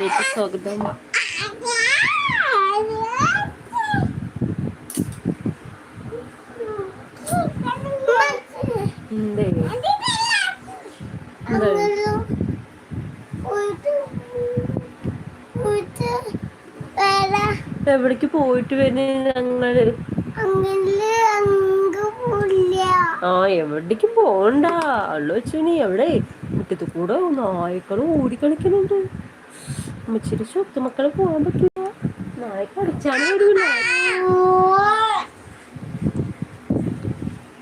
വീട്ടിലേക്ക് സ്വാഗതം. എവിടേക്ക് പോയിട്ട് വരുന്ന ഞങ്ങൾ? ആ എവിടേക്ക് പോണ്ട. അള്ളു വെച്ചു എവിടെ? മുറ്റത്ത് കൂടെ നായ്ക്കളും ഓടിക്കളിക്കുന്നുണ്ട്. അമ്മച്ചിരി സ്വത്ത് മക്കൾ പോകാൻ പറ്റില്ല നാളെ അടിച്ചാണ് വരൂല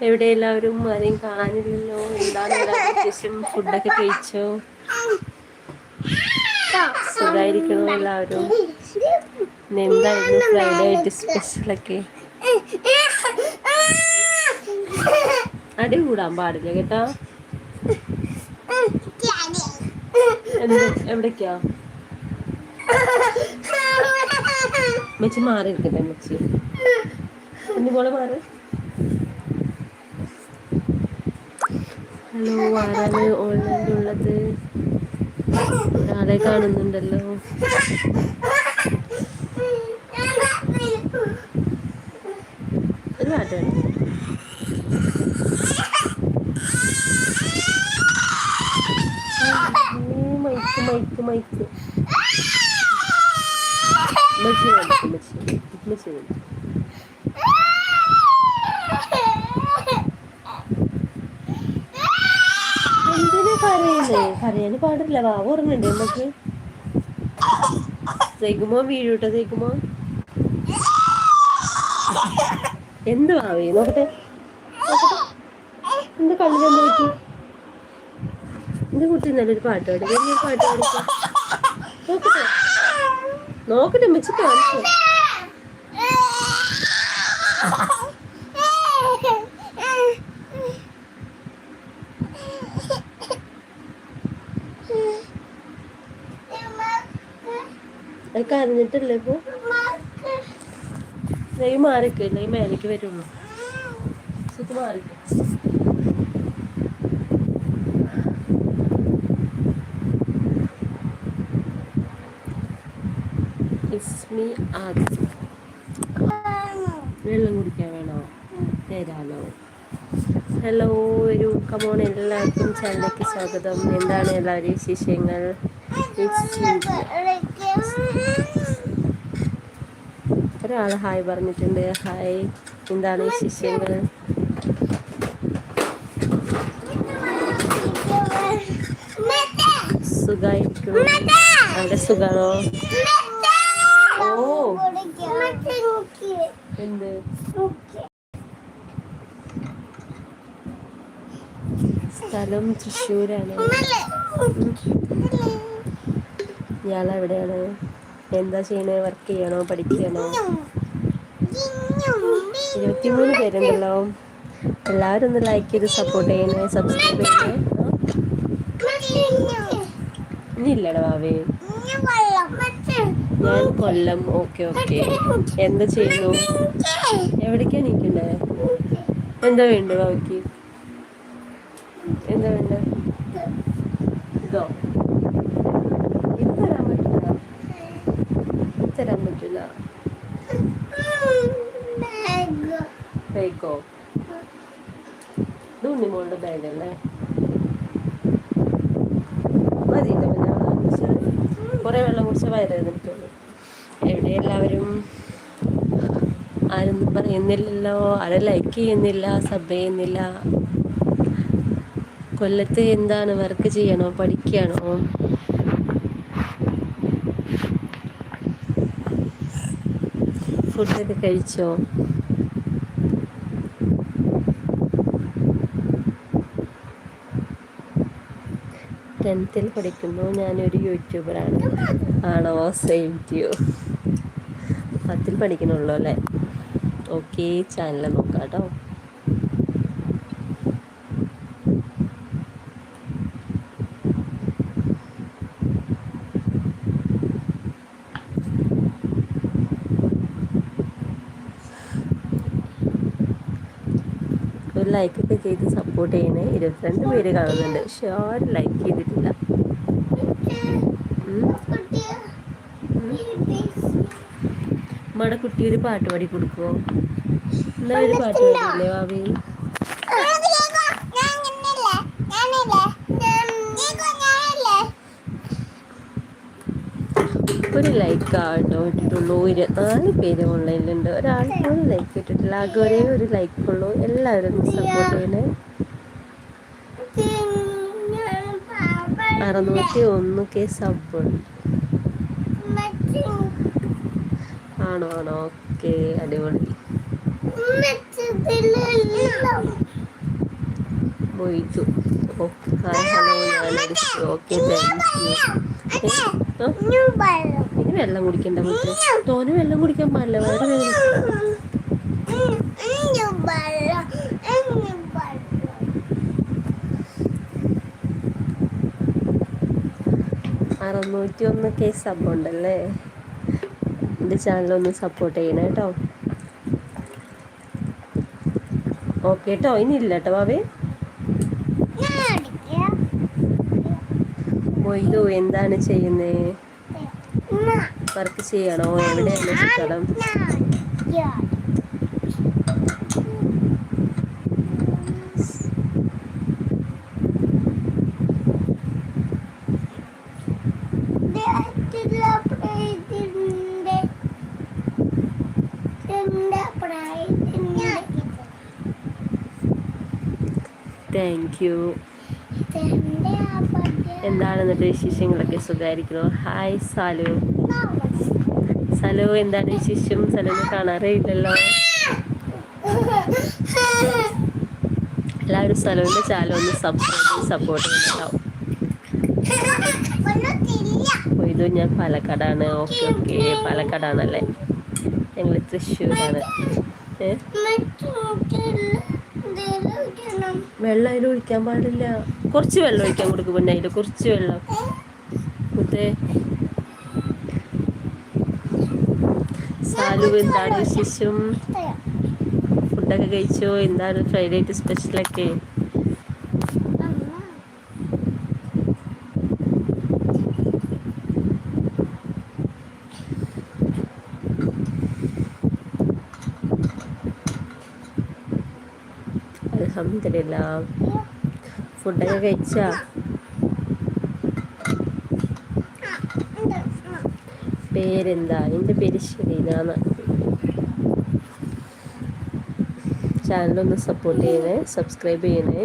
എവിടെ എല്ലാവരും ആരെയും കാണാനില്ലല്ലോ എന്താണ് അത്യാവശ്യം ഫുഡൊക്കെ കഴിച്ചോ? സുഖായിരിക്കണോ എല്ലാവരും? ആയിട്ട് അടി കൂടാൻ പാടില്ല കേട്ടോ. എവിടേക്കാ? മെച്ചി മാറി ഇരിക്കട്ടെ മെച്ചി കുഞ്ഞുപോലെ മാറി. ഹലോ ആരാണ് ഓൺലൈനിലുള്ളത് ഒരാളെ കാണുന്നുണ്ടല്ലോ? ഒരു പാട്ടാണ് മൈക്ക് മൈക്ക് മൈക്ക്. മെച്ചി വേണ്ട മിക്സ് മെച്ചി വേണ്ട എന്തിനാ കരയുന്നേ? കരയാന് പാടില്ല. വാ ഓർമ്മയുണ്ട് നമുക്ക്? സൈക്കുമോ വീഴൂട്ടോ സൈക്കുമോ എന്ത് വാവേ? നോക്കട്ടെ. എന്ത് കണ്ണിലെന്ത് പറ്റി? എന്ത് കുട്ടി നല്ലൊരു പാട്ട് പാടി? വലിയ പാട്ട് പാടിക്കോ? നോക്കട്ടെ. നോക്കട്ടെ മെച്ച കാണിച്ചു. കരഞ്ഞിട്ടില്ലേ ഇപ്പൊ? നെയ് മാറിക്കോ നെയ് മേലേക്ക് വരുള്ളൂ. സുഖം ഇസ്മി വെള്ളം കുടിക്കാൻ വേണോ? തരാലോ. ഹലോ ഒരു കമോൺ എല്ലാവർക്കും ചാനലിലേക്ക് സ്വാഗതം. എന്താണ് എല്ലാവരും വിശേഷങ്ങൾ? ഒരാൾ ഹായ് പറഞ്ഞിട്ടുണ്ട്. ഹായ് എന്താണ് വിശേഷങ്ങൾ? സുഖമായിരിക്കും അവിടെ സുഖാണോ ഓ എന്ത്? സ്ഥലം തൃശ്ശൂരാണ്. ഇയാൾ എവിടെയാണ് എന്താ ചെയ്യണേ? വർക്ക് ചെയ്യണോ? പഠിക്കണോ ഇരുപത്തിമൂന്ന് പേരുണ്ടല്ലോ. എല്ലാവരും ഒന്ന് ലൈക്ക് ചെയ്ത് സപ്പോർട്ട് ചെയ്യണേ സബ്സ്ക്രൈബ് ചെയ്യണേ. ഇനി ഇല്ലടാ ഭാവേ ഞാൻ കൊല്ലം. Okay okay. എന്താ ചെയ്യുന്നു? എവിടേക്കാ നിൽക്കണ്ടേ എന്താ വേണ്ട ബാക്കി? എന്താ വേണ്ട? ഇതോ? പറ്റില്ല തരാൻ പറ്റില്ല ബേക്കോ ഇത് ഉണ്ണിമോളുടെ ബാഗല്ലേ മതി കുറേ വെള്ളം കുടിച്ചാൽ വയറുന്നിട്ടുള്ളൂ എവിടെ എല്ലാവരും ആരൊന്നും പറയുന്നില്ലല്ലോ ആരും ലൈക്ക് ചെയ്യുന്നില്ല സബ് ചെയ്യുന്നില്ല. കൊല്ലത്ത് എന്താണ് വർക്ക് ചെയ്യണോ പഠിക്കുകയാണോ ഫുഡൊക്കെ കഴിച്ചോ? ടെൻത്തിൽ പഠിക്കുന്നു. ഞാനൊരു യൂട്യൂബറാണ് ആണോ. സെയിം ടു പത്തിൽ പഠിക്കണുള്ളൂ അല്ലേ? ഓക്കെ ചാനൽ നോക്കാട്ടോ കേട്ടോ. ഒരു ലൈക്കൊക്കെ ചെയ്ത് സപ്പോർട്ട് ചെയ്യണേ. ഇരുപത്തിരണ്ട് പേര് കാണുന്നുണ്ട്. പക്ഷെ ആരും ലൈക്ക് ചെയ്തിട്ടില്ല. ഉമ്മടെ കുട്ടി ഒരു പാട്ട് പാടി കൊടുക്കുവോ? എന്നാ ഒരു പാട്ട് പാടില്ലേ ഭാവി ഒരു ലൈക്ക് ആട്ടോ ഇട്ടിട്ടുള്ളൂ. ഇരുപത്തിനാല് പേര് ഓൺലൈനിലുണ്ട് ഒരാൾക്ക് ഒരു ലൈക്ക് ഇട്ടിട്ടില്ല. ആകെ ഒരേ ഒരു ലൈക്ക് ഉള്ളൂ. എല്ലാവരും സപ്പോർട്ട് ചെയ്യണേ. അറുന്നൂറ്റി ഒന്ന് കെ സബ് ആണോ ആണോ? ഓക്കെ അടിപൊളി. വെള്ളം കുടിക്കണ്ട മുത്തേ തോനെ വെള്ളം കുടിക്കാൻ പാടില്ല. വേറെ അറുന്നൂറ്റി ഒന്ന് കേസ് സബ് ഉണ്ടല്ലേ എന്റെ ചാനലൊന്ന് സപ്പോർട്ട് ചെയ്യണം കേട്ടോ ഓക്കെ കേട്ടോ ഇനി ഇല്ല കേട്ടോ ബാബേ മൊയ്തു എന്താണ് ചെയ്യുന്നേ? വർക്ക് ചെയ്യണോ? എവിടെയാണ് സ്ഥലം? താങ്ക് യു എന്താണ് എന്നിട്ട് വിശേഷങ്ങളൊക്കെ? സുഖമായിരിക്കുന്നു ഹായ് സാലു സലു എന്താണ് വിശേഷം? സലുവിനെ കാണാറേ ഇല്ലല്ലോ എല്ലാവരും സലുവിന്റെ ചാനൽ ഒന്ന് സബ്സ്ക്രൈബ് സപ്പോർട്ട് ചെയ്യുന്നുണ്ടാവും ഇത് ഞാൻ പാലക്കാടാണ്. Okay okay. പാലക്കാടാണല്ലേ? ഞങ്ങൾ തൃശ്ശൂരാണ് വെള്ളം അതിൽ ഒഴിക്കാൻ പാടില്ല. കുറച്ച് വെള്ളം ഒഴിക്കാൻ കൊടുക്കും പിന്നെ അതിൽ കുറച്ച് വെള്ളം. മുത്തേ. സാലു എന്താണ് വിശേഷം? ഫുഡൊക്കെ കഴിച്ചോ? എന്താണ് ഫ്രൈഡേ ആയിട്ട് സ്പെഷ്യലൊക്കെ അലഹമില്ല ഫുഡൊക്കെ കഴിച്ചാ? പേരെന്താ? എന്റെ പേര് ഷെരീനാന്ന് ചാനലൊന്ന് സപ്പോർട്ട് ചെയ്യണേ സബ്സ്ക്രൈബ് ചെയ്യണേ.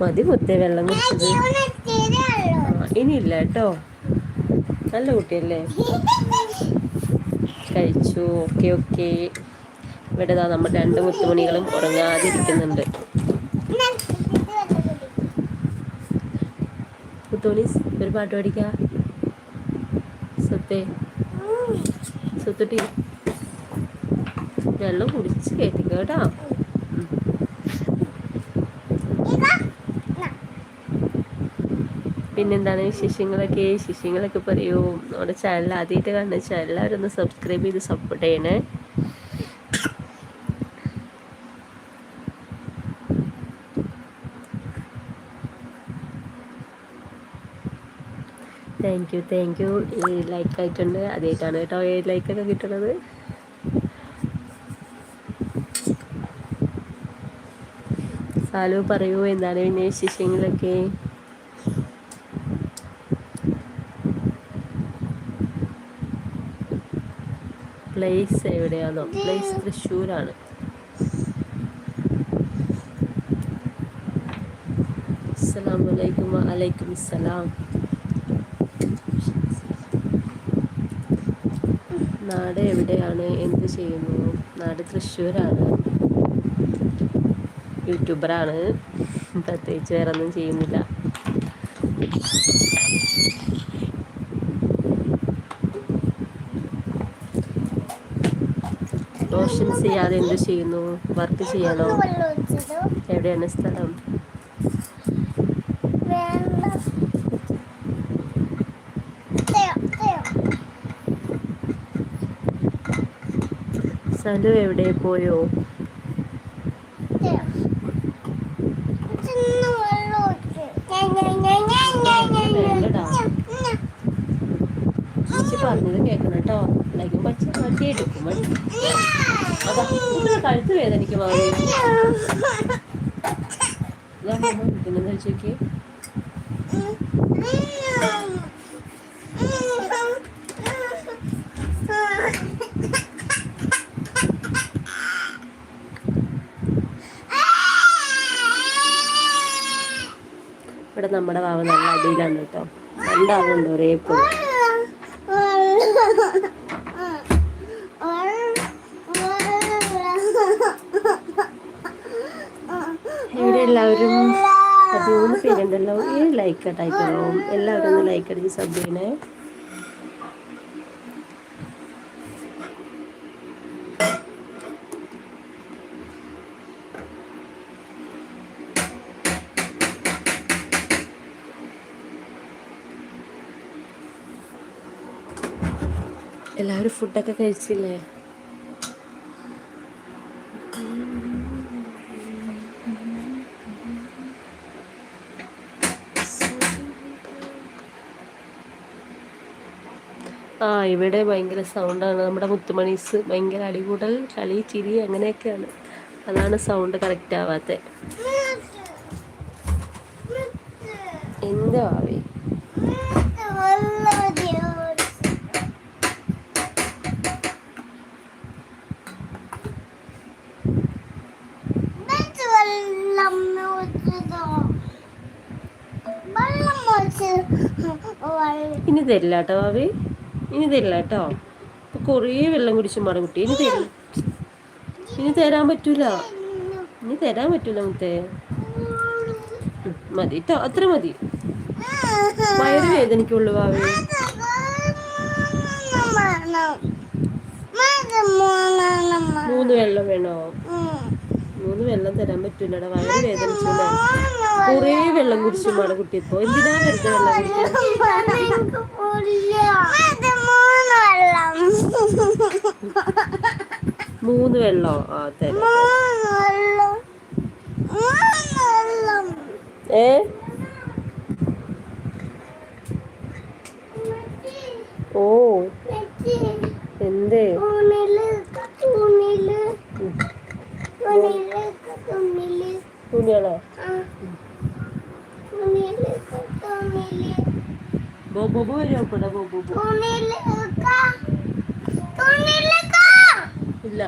മതി മുത്തേ വെള്ളം കുടിച്ചത്. ഇനിയില്ല കേട്ടോ. നല്ല കുട്ടിയല്ലേ? കഴിച്ചു. Okay okay. ഇവിടെ നമ്മൾ രണ്ട് മുത്തുമണികളും ഉറങ്ങാതിരിക്കുന്നുണ്ട്. മുത്തുമണീസ് ഒരു പാട്ട് പഠിക്കാ സത്തേ സത്തുട്ടി. വെള്ളം കുടിച്ച് കയറ്റിക്ക കേട്ടോ. പിന്നെന്താണ് വിശേഷങ്ങളൊക്കെ? വിശേഷങ്ങളൊക്കെ പറയൂ. നമ്മുടെ ചാനൽ ആദ്യമായിട്ട് കാണുന്ന ചാനൽ എല്ലാവരും ഒന്ന് സബ്സ്ക്രൈബ് ചെയ്ത് സപ്പോർട്ട് ചെയ്യണേ. Thank you thank you like ആയിട്ടുണ്ട്. അതായിട്ടാണ് കേട്ടോ ഈ ലൈക്കൊക്കെ കിട്ടുന്നത്. സാലു പറയൂ എന്താണ് പിന്നെ വിശേഷങ്ങളൊക്കെ? പ്ലേസ് എവിടെയാണോ പ്ലേസ് തൃശ്ശൂരാണ്. അസ്സാം വലൈക്കും വലൈക്കും അസ്സലാം. നാട് എവിടെയാണ്? എന്ത് ചെയ്യുന്നു? നാട് തൃശ്ശൂരാണ്. യൂട്യൂബറാണ്. പ്രത്യേകിച്ച് വേറെ ഒന്നും ചെയ്യുന്നില്ല. റോഷൻസ് ചെയ്യാതെ എന്ത് ചെയ്യുന്നു? വർക്ക് ചെയ്യണോ? എവിടെയാണ് സ്ഥലം? സലു എവിടെ പോയോ? കേട്ടോ. അല്ലെങ്കിൽ പച്ച മാറ്റി എടുക്കും. അതാ കഴുത്ത് വേദനിക്കും വാങ്ങി ഞാൻ പിന്നെ കഴിച്ചേക്ക് ഇവിടെ നമ്മുടെ വാവ് നല്ല അടിയിലാണ് കേട്ടോ. രണ്ടാളുണ്ട് ഒരേ ഇവിടെ എല്ലാവരും പതിമൂന്ന് പേരുണ്ടല്ലോ. ഈ ലൈക്ക് അറ്റായിക്കണോ എല്ലാവരും ഒന്ന് ലൈക്ക് അടിച്ച് സബ് ചെയ്യണേ. എല്ലാവരും ഫുഡൊക്കെ കഴിച്ചില്ലേ? ആ ഇവിടെ ഭയങ്കര സൗണ്ടാണ് നമ്മുടെ മുത്തുമണീസ് ഭയങ്കര അടികൂടൽ കളി ചിരി അങ്ങനെയൊക്കെയാണ്. അതാണ് സൗണ്ട് കറക്റ്റ് ആവാത്ത. എന്താ ആവേ തരില്ല കേട്ടോ ഭാവി? ഇനി തരില്ല കേട്ടോ? ഇപ്പൊ കുറേ വെള്ളം കുടിച്ചു മാറും കുട്ടി. ഇനി തരില്ല. ഇനി തരാൻ പറ്റൂല. ഇനി തരാൻ പറ്റൂല മുത്തേ. മതി കേട്ടോ അത്ര മതി. വയറ് വേദനിക്കുള്ളൂ ഭാവി. മൂന്ന് വെള്ളം വേണോ? മൂന്ന് വെള്ളം തരാൻ പറ്റൂലടാ. വളരെ വേദനിച്ചില്ല? കുറേ വെള്ളം കുടിച്ചു മാണ് കുട്ടി ഇപ്പൊ. എന്തിനാ വെറുതെ വെള്ളം മൂന്ന് വെള്ളോ? ആ തരാം. ഏ? ഓ. എന്തേ? തുണികളോ? ബോബോബു വരുമോ ഇവിടെ ബോബോബു ഇല്ല.